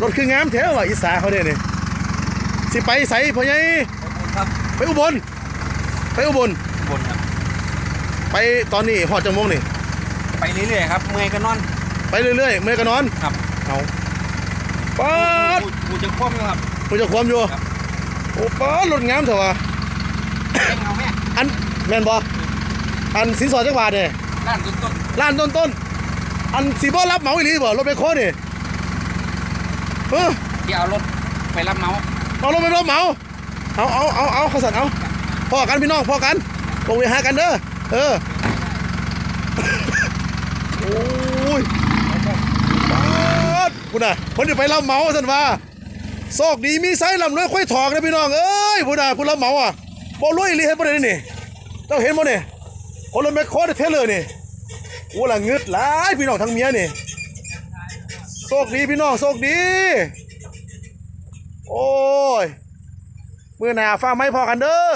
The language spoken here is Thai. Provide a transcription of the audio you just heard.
รถคืองามแถวว่ะอีสาเขาเนี่ยนี่สิไปใส่พ่อใหญ่ครับไปอุบล ไปอุบล บนครับไปตอนนี้หอดจังมงนี่ ไปเรื่อยๆครับเมื่อยก็นอน ไปเรื่อยๆ เมื่อยก็นอนครับ เอาป๊าดกูกูจะคว่ำอยู่ครับกูจะความอยู่ ครับ โอ้ป๊าดรถงามเถอะวะเอ็งเอาแม่อันแม่นบ่อันสินสอดจักบาทเนี่ยด้านต้นต้นล้านต้นต้นๆ อันสีบ่รับเหมาอีหลีบ่รถไปโคนี่ เออๆที่เอารถไปรับเมาส์เอารถไปรับเหมาเอาเอาเอาเอาเขาสั่นเอาพอกันพี่น้องพอกันลงไปหากันเด้อเออโอ้ยป๊าดคุณน่ะคนที่ไปรับเหมาสั่นว่าโชคดีมีไซส์ลำน้อยค่อยถอกนะพี่น้องเอ้ยคุณน่ะคุณรับเหมาอะบ่รวยอีหลีเฮ็ดบ่ได้นี่เจ้าเห็นบ่นี่คนรถแมคโครเทเลอร์นี่โอ้ละเงึดหลายพี่น้องทั้งเมียนี่ โชคดีพี่น้องโชคดี โอ้ย มือหนาฟ้าไม่พอกันเด้อ